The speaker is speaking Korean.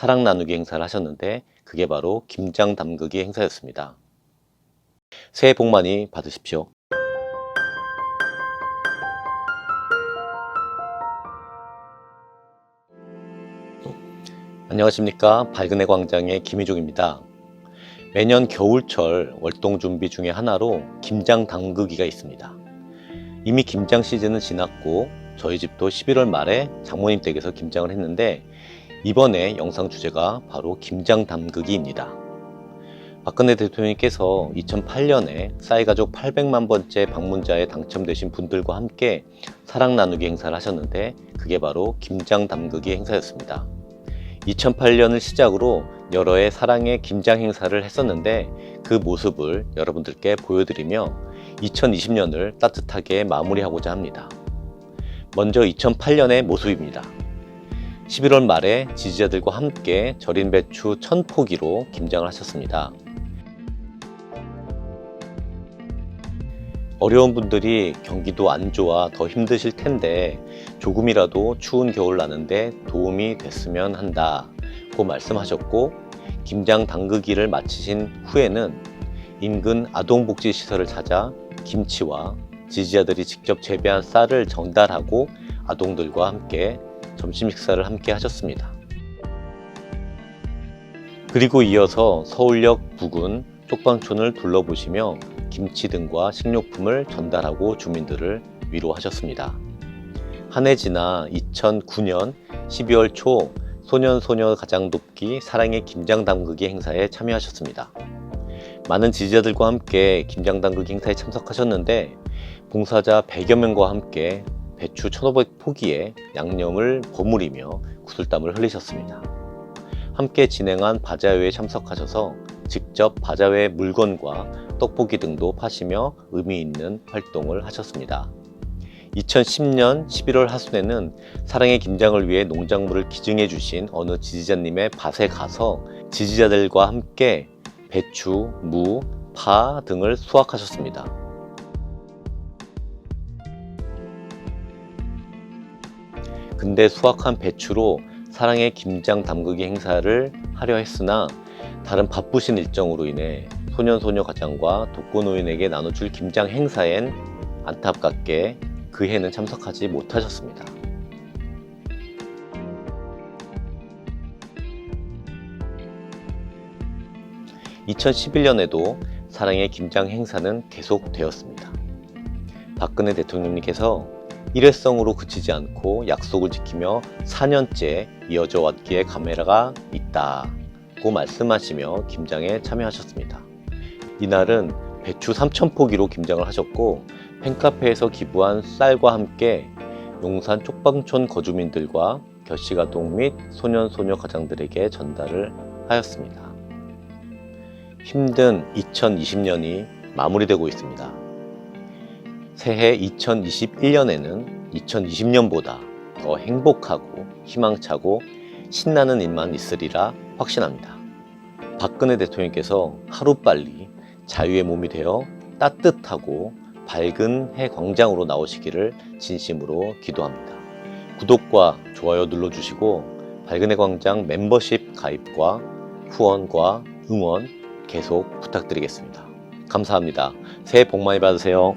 사랑 나누기 행사를 하셨는데 그게 바로 김장 담그기 행사였습니다. 새해 복 많이 받으십시오. 안녕하십니까 밝은해 광장의 김희종입니다. 매년 겨울철 월동 준비 중에 하나로 김장 담그기가 있습니다. 이미 김장 시즌은 지났고 저희 집도 11월 말에 장모님 댁에서 김장을 했는데 이번에 영상 주제가 바로 김장 담그기입니다. 박근혜 대통령께서 2008년에 싸이 가족 800만 번째 방문자에 당첨되신 분들과 함께 사랑 나누기 행사를 하셨는데 그게 바로 김장 담그기 행사였습니다. 2008년을 시작으로 여러 해 사랑의 김장 행사를 했었는데 그 모습을 여러분들께 보여드리며 2020년을 따뜻하게 마무리하고자 합니다. 먼저 2008년의 모습입니다. 11월 말에 지지자들과 함께 절인 배추 1000포기로 김장을 하셨습니다. 어려운 분들이 경기도 안 좋아 더 힘드실 텐데 조금이라도 추운 겨울 나는데 도움이 됐으면 한다고 말씀하셨고 김장 담그기를 마치신 후에는 인근 아동복지시설을 찾아 김치와 지지자들이 직접 재배한 쌀을 전달하고 아동들과 함께 점심 식사를 함께 하셨습니다. 그리고 이어서 서울역 부근 쪽방촌을 둘러보시며 김치 등과 식료품을 전달하고 주민들을 위로하셨습니다. 한 해 지나 2009년 12월 초 소년소녀 가장 돕기 사랑의 김장 담그기 행사에 참여하셨습니다. 많은 지지자들과 함께 김장 담그기 행사에 참석하셨는데 봉사자 100여 명과 함께 배추 1,500 포기에 양념을 버무리며 구슬땀을 흘리셨습니다. 함께 진행한 바자회에 참석하셔서 직접 바자회 물건과 떡볶이 등도 파시며 의미 있는 활동을 하셨습니다. 2010년 11월 하순에는 사랑의 김장을 위해 농작물을 기증해 주신 어느 지지자님의 밭에 가서 지지자들과 함께 배추, 무, 파 등을 수확하셨습니다. 근데 수확한 배추로 사랑의 김장 담그기 행사를 하려 했으나 다른 바쁘신 일정으로 인해 소년소녀 가장과 독거노인에게 나눠줄 김장 행사엔 안타깝게 그 해는 참석하지 못하셨습니다. (2011년에도) 사랑의 김장 행사는 계속되었습니다. 박근혜 대통령님께서 일회성으로 그치지 않고 약속을 지키며 4년째 이어져 왔기에 카메라가 있다고 말씀하시며 김장에 참여하셨습니다. 이날은 배추 3,000포기로 김장을 하셨고 팬카페에서 기부한 쌀과 함께 용산 쪽방촌 거주민들과 겨시가동 및 소년소녀 가장들에게 전달을 하였습니다. 힘든 2020년이 마무리되고 있습니다. 새해 2021년에는 2020년보다 더 행복하고 희망차고 신나는 일만 있으리라 확신합니다. 박근혜 대통령께서 하루빨리 자유의 몸이 되어 따뜻하고 밝은 해 광장으로 나오시기를 진심으로 기도합니다. 구독과 좋아요 눌러주시고 밝은 해 광장 멤버십 가입과 후원과 응원 계속 부탁드리겠습니다. 감사합니다. 새해 복 많이 받으세요.